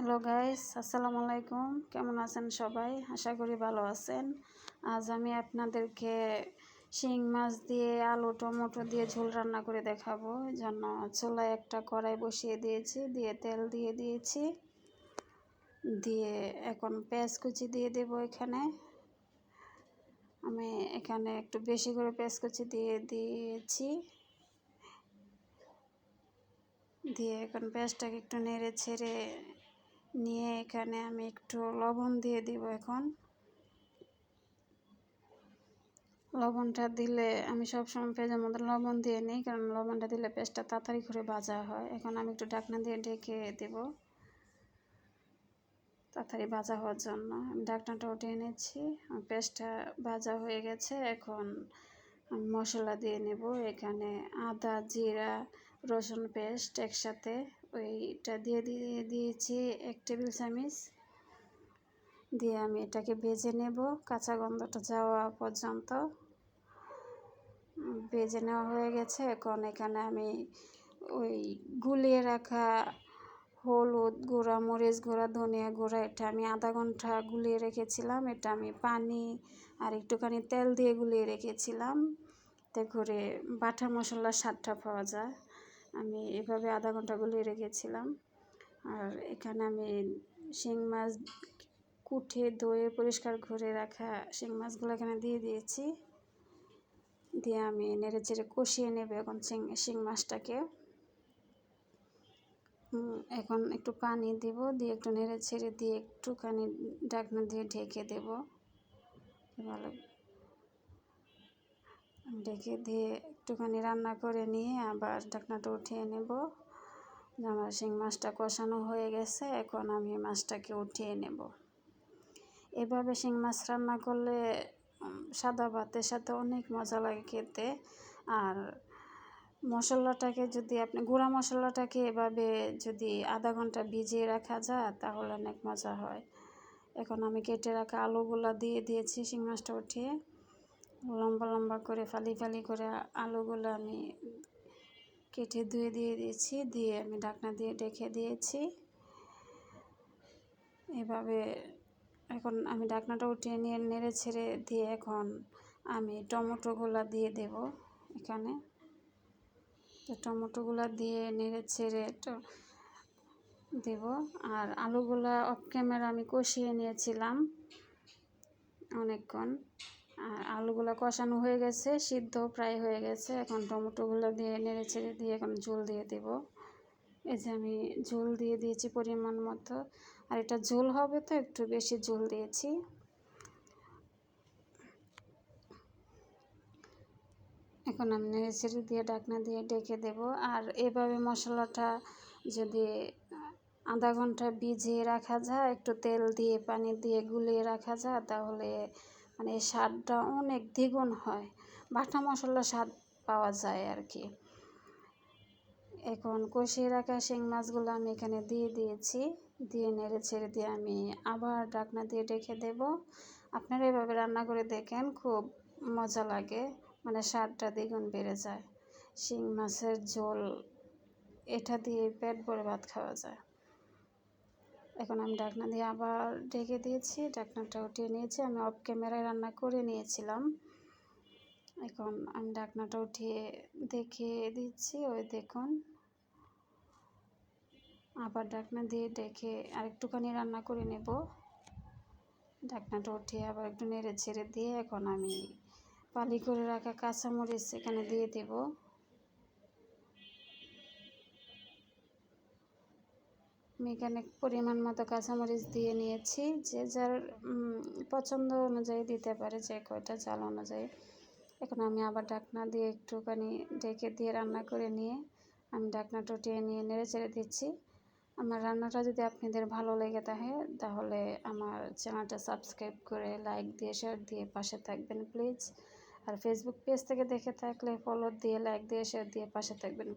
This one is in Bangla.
হ্যালো গাইস আসসালামু আলাইকুম কেমন আছেন সবাই? আশা করি ভালো আছেন। আজ আমি আপনাদেরকে শিং মাছ দিয়ে আলু, টমেটো দিয়ে ঝোল রান্না করে দেখাবো। জন্য চুলায় একটা কড়াই বসিয়ে দিয়েছি, দিয়ে তেল দিয়ে দিয়েছি। দিয়ে এখন পেঁয়াজ কুচি দিয়ে দেব এখানে। আমি এখানে একটু বেশি করে পেঁয়াজ কুচি দিয়ে দিয়েছি। দিয়ে এখন পেঁয়াজটাকে একটু নেড়ে ছেড়ে নিয়ে এখানে আমি একটু লবণ দিয়ে দিব এখন। লবণটা দিলে আমি সবসময় পেঁয়াজের মধ্যে লবণ দিয়ে নিই, কারণ লবণটা দিলে পেঁয়াজটা তাড়াতাড়ি করে ভাজা হয়। এখন আমি একটু ডাকনা দিয়ে ঢেকে দেব তাড়াতাড়ি ভাজা হওয়ার জন্য। আমি ডাকনাটা উঠিয়ে এনেছি পেঁয়াজটা ভাজা হয়ে গেছে। এখন মশলা দিয়ে নেব। এখানে আদা, জিরা রসুন পেস্ট একসাথে, ওইটা দিয়ে দিয়ে দিয়েছি এক টেবিল চামিচ। দিয়ে আমি এটাকে ভেজে নেব, কাঁচা গন্ধটা যাওয়া পর্যন্ত। ভেজে নেওয়া হয়ে গেছে। এখন এখানে আমি ওই গুলিয়ে রাখা হলুদ গুঁড়া, মরিচ গুঁড়া, ধনিয়া গুঁড়া, এটা আমি আধা ঘণ্টা গুলিয়ে রেখেছিলাম। এটা আমি পানি আর একটুখানি তেল দিয়ে গুলিয়ে রেখেছিলাম। তে করে বাটা মশলার স্বাদটা পাওয়া যায়। আমি এভাবে আধা ঘণ্টা গুলিয়ে রেখেছিলাম। আর এখানে আমি শিং মাছ কুঠে ধুয়ে, পরিষ্কার করে রাখা শিং মাছগুলো এখানে দিয়ে দিয়েছি। দিয়ে আমি নেড়ে চেড়ে কষিয়ে নেবে এখন শিং শিং মাছটাকে। এখন একটু পানি দিব, দিয়ে একটু নেড়ে ছেড়ে দিয়ে একটুখানি ডাকনা দিয়ে ঢেকে দেব। ভালো ঢেকে দিয়ে একটুখানি রান্না করে নিয়ে আবার ঢাকনাটা উঠিয়ে নেব। আমার শিং মাছটা কষানো হয়ে গেছে, এখন আমি মাছটাকে উঠিয়ে নেব। এভাবে শিং মাছ রান্না করলে সাদা ভাতের সাথে অনেক মজা লাগে খেতে। আর মশলাটাকে যদি আপনি, গুঁড়া মশলাটাকে এভাবে যদি আধা ঘণ্টা ভিজিয়ে রাখা যায়, তাহলে অনেক মজা হয়। এখন আমি কেটে রাখা আলুগুলো দিয়ে দিয়েছি শিং মাছটা উঠিয়ে। লম্বা লম্বা করে ফালি ফালি করে আলুগুলো আমি কেটে ধুয়ে দিয়ে দিয়েছি, দিয়ে আমি ঢাকনা দিয়ে ডেকে দিয়েছি। এভাবে এখন আমি ঢাকনাটা উঠিয়ে নিয়ে নেড়ে ছেড়ে দিয়ে এখন আমি টমেটোগুলো দিয়ে দেব এখানে। তো টমেটোগুলো দিয়ে নেড়ে ছেড়ে দেব। আর আলুগুলো অফ ক্যামেরা আমি কষিয়ে নিয়েছিলাম অনেকক্ষণ। আর আলুগুলো কষানো হয়ে গেছে সিদ্ধ প্রায় হয়ে গেছে। এখন টমেটোগুলো দিয়ে নেড়ে ছেড়ে দিয়ে এখন ঝোল দিয়ে দেব। এই যে আমি ঝোল দিয়ে দিয়েছি পরিমাণ মতো। আর এটা ঝোল হবে তো, একটু বেশি ঝোল দিয়েছি। এখন আমি নেড়ে ছেড়ে দিয়ে ডাকনা দিয়ে ডেকে দেব। আর এভাবে মশলাটা যদি আধা ঘণ্টা ভিজিয়ে রাখা যায়, একটু তেল দিয়ে, পানি দিয়ে গুলিয়ে রাখা যায়, তাহলে মানে স্বাদটা অনেক দ্বিগুণ হয়। বাটা মশলার স্বাদ পাওয়া যায় আর কি এখন কষিয়ে রাখা শিং মাছগুলো আমি এখানে দিয়ে দিয়েছি। দিয়ে নেড়ে ছেড়ে দিয়ে আমি আবার ডাকনা দিয়ে ডেকে দেব। আপনারা এভাবে রান্না করে দেখেন, খুব মজা লাগে। মানে স্বাদটা দ্বিগুণ বেড়ে যায়। শিং মাছের ঝোল, এটা দিয়ে পেট ভরে ভাত খাওয়া যায়। এখন আমি ডাকনা দিয়ে আবার ঢেকে দিয়েছি। ডাকনাটা উঠিয়ে নিয়েছি। আমি অফ ক্যামেরায় রান্না করে নিয়েছিলাম। এখন আমি ডাকনাটা উঠিয়ে দেখিয়ে দিচ্ছি। ওই দেখুন। আবার ডাকনা দিয়ে ডেকে আরেকটুখানি রান্না করে নেব। ঢাকনাটা উঠিয়ে আবার একটু নেড়ে ছেড়ে দিয়ে এখন আমি পালি করে রাখা কাঁচামরিচ এখানে দিয়ে দেব। আমি এখানে পরিমাণ মতো কাঁচামরিচ দিয়ে নিয়েছি। যে যার পছন্দ অনুযায়ী দিতে পারে, যে কয়টা চাল অনুযায়ী। এখন আমি আবার ঢাকনা দিয়ে একটুখানি ঢেকে দিয়ে রান্না করে নিয়ে আমি ঢাকনাটা উঠিয়ে নিয়ে নেড়ে চেড়ে দিচ্ছি। আমার রান্নাটা যদি আপনাদের ভালো লেগে থাকে, তাহলে আমার চ্যানেলটা সাবস্ক্রাইব করে লাইক দিয়ে, শেয়ার দিয়ে পাশে থাকবেন প্লিজ। আর ফেসবুক পেজ থেকে দেখে থাকলে ফলো দিয়ে, লাইক দিয়ে, শেয়ার দিয়ে পাশে থাকবেন